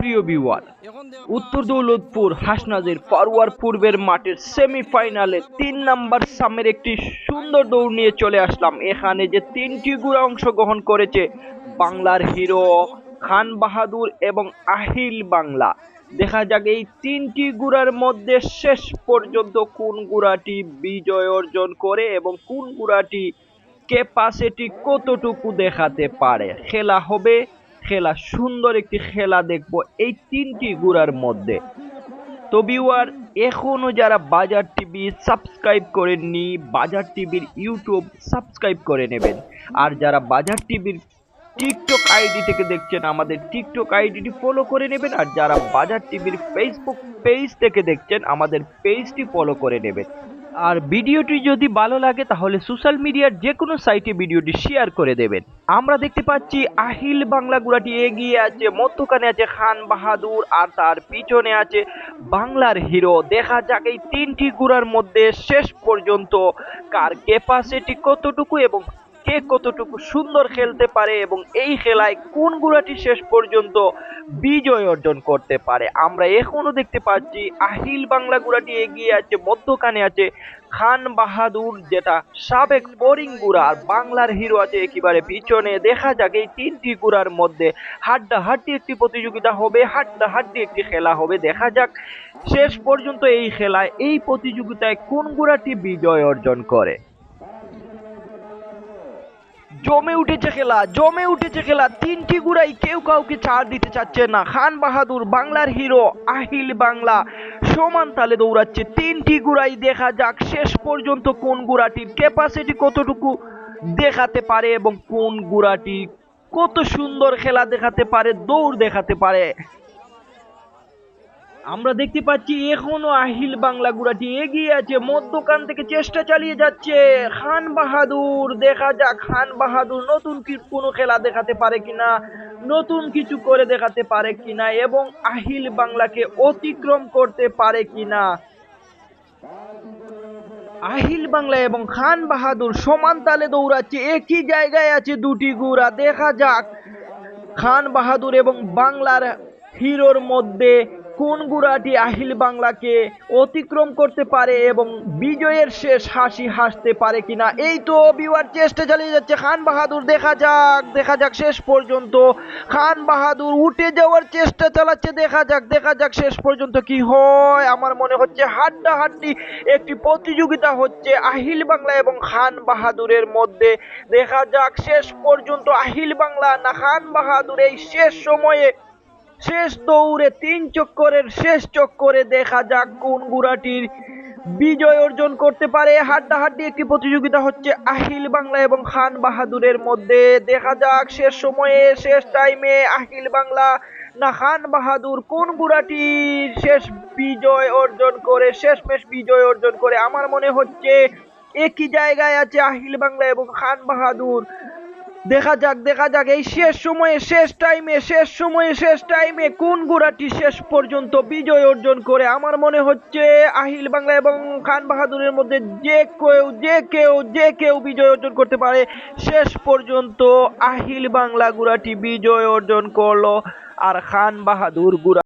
সুপ্রিয় বিওয়ার উত্তর দৌলতপুর হাসনাজের ফরওয়ার পূর্বের মাঠের সেমিফাইনালে তিন নাম্বার সামের একটি সুন্দর দৌড় নিয়ে চলে আসলাম। এখানে যে তিনটি গুড়া অংশগ্রহণ করেছে বাংলার হিরো খান বাহাদুর এবং আহিল বাংলা। দেখা যাক এই তিনটি গুড়ার মধ্যে শেষ পর্যন্ত কোন গুড়াটি বিজয় অর্জন করে এবং কোন গুড়াটি ক্যাপাসিটি কতটুকু দেখাতে পারে। খেলা হবে খেলা, সুন্দর একটি খেলা দেখব এই তিনটি গুড়ার মধ্যে। তো ভিউয়ার এখনও যারা বাজার টিভি সাবস্ক্রাইব করে করেননি, বাজার টিভির ইউটিউব সাবস্ক্রাইব করে নেবেন। আর যারা বাজার টিভির টিকটক আইডি থেকে দেখছেন, আমাদের টিকটক আইডিটি ফলো করে নেবেন। আর যারা বাজার টিভির ফেসবুক পেজ থেকে দেখছেন, আমাদের পেজটি ফলো করে নেবেন। আর ভিডিওটি যদি ভালো লাগে, তাহলে সোশ্যাল মিডিয়ার যে কোনো সাইটে ভিডিওটি শেয়ার করে দেবেন। আমরা দেখতে পাচ্ছি আহিল বাংলা গুড়াটি এগিয়ে আছে, মধ্যখানে আছে খান বাহাদুর আর তার পিছনে আছে বাংলার হিরো দেখা যাক এই তিনটি গুড়ার মধ্যে শেষ পর্যন্ত কার ক্যাপাসিটি কতটুকু এবং কে কতটুকু সুন্দর খেলতে পারে এবং এই খেলায় কোন গুড়াটি শেষ পর্যন্ত বিজয় অর্জন করতে পারে? আমরা এখনও দেখতে পাচ্ছি আহিল বাংলা গুড়াটি এগিয়ে আছে, মধ্যখানে আছে খান বাহাদুর, যেটা সাবেক বোরিং গুড়া আর বাংলার হিরো আছে একেবারে পিছনে। দেখা যাক এই তিনটি গুড়ার মধ্যে হাড্ডা হাড্ডি একটি প্রতিযোগিতা হবে হাড্ডা হাড্ডি একটি খেলা হবে। দেখা যাক শেষ পর্যন্ত এই খেলায়, এই প্রতিযোগিতায় কোন গুড়াটি বিজয় অর্জন করে। জমে উঠেছে খেলা, জমে উঠেছে খেলা। তিনটি গুড়াই কেউ কাউকে ছাড় দিতে চাচ্ছে না। খান বাহাদুর বাংলার হিরো আহিল বাংলা। সমান তালে দৌড়াচ্ছে। তিনটি গুড়াই দেখা যাক শেষ পর্যন্ত কোন গুড়াটির ক্যাপাসিটি কতটুকু দেখাতে পারে এবং কোন গুড়াটি কত সুন্দর খেলা দেখাতে পারে, দৌড় দেখাতে পারে। আমরা দেখতে পাচ্ছি এখনও আহিল বাংলা গুড়াটি এগিয়ে আছে, মধ্যখান থেকে চেষ্টা চালিয়ে যাচ্ছে। খান বাহাদুর, দেখা যাক খান বাহাদুর নতুন কি কোনো খেলা দেখাতে পারে কিনা, নতুন কিছু করে দেখাতে পারে কিনা এবং আহিল বাংলাকে অতিক্রম করতে পারে কিনা। আহিল বাংলা এবং খান বাহাদুর সমান তালে দৌড়াচ্ছে, একই জায়গায় আছে দুটি গুড়া। দেখা যাক খান বাহাদুর এবং বাংলার হিরোর মধ্যে কোন গুড়াটি আহিল বাংলাকে অতিক্রম করতে পারে এবং বিজয়ের শেষ হাসি হাসতে পারে কিনা? এই তো বিওয়ার চেষ্টা চালিয়ে যাচ্ছে। খান বাহাদুর, দেখা যাক দেখা যাক শেষ পর্যন্ত। খান বাহাদুর উঠে যাওয়ার চেষ্টা চালাচ্ছে। দেখা যাক দেখা যাক শেষ পর্যন্ত কি হয়। আমার মনে হচ্ছে হাড্ডা হাড্ডি একটি প্রতিযোগিতা হচ্ছে আহিল বাংলা এবং খান বাহাদুরের মধ্যে। দেখা যাক শেষ পর্যন্ত আহিল বাংলা না খান বাহাদুর এই শেষ সময়ে শেষ দৌড়ে তিন চক্করের শেষ চক্করে দেখা যাক কোন গুড়াটির বিজয় অর্জন করতে পারে। হাড্ডাহাড্ডি একটি প্রতিযোগিতা হচ্ছে আহিল বাংলা এবং খান বাহাদুরের মধ্যে। দেখা যাক শেষ সময়ে, শেষ টাইমে আহিল বাংলা না খান বাহাদুর কোন গুড়াটির শেষ বিজয় অর্জন করে শেষ শেষমেশ বিজয় অর্জন করে। আমার মনে হচ্ছে একই জায়গায় আছে আহিল বাংলা এবং খান বাহাদুর। দেখা যাক দেখা যাক, এই শেষ সময়ে, শেষ টাইমে শেষ সময়ে, শেষ টাইমে কোন গুড়াটি শেষ পর্যন্ত বিজয় অর্জন করে? আমার মনে হচ্ছে আহিল বাংলা এবং খান বাহাদুরের মধ্যে যে কেউ যে কেউ যে কেউ বিজয় অর্জন করতে পারে, শেষ পর্যন্ত আহিল বাংলা গুড়াটি বিজয় অর্জন করল। আর খান বাহাদুর গুড়া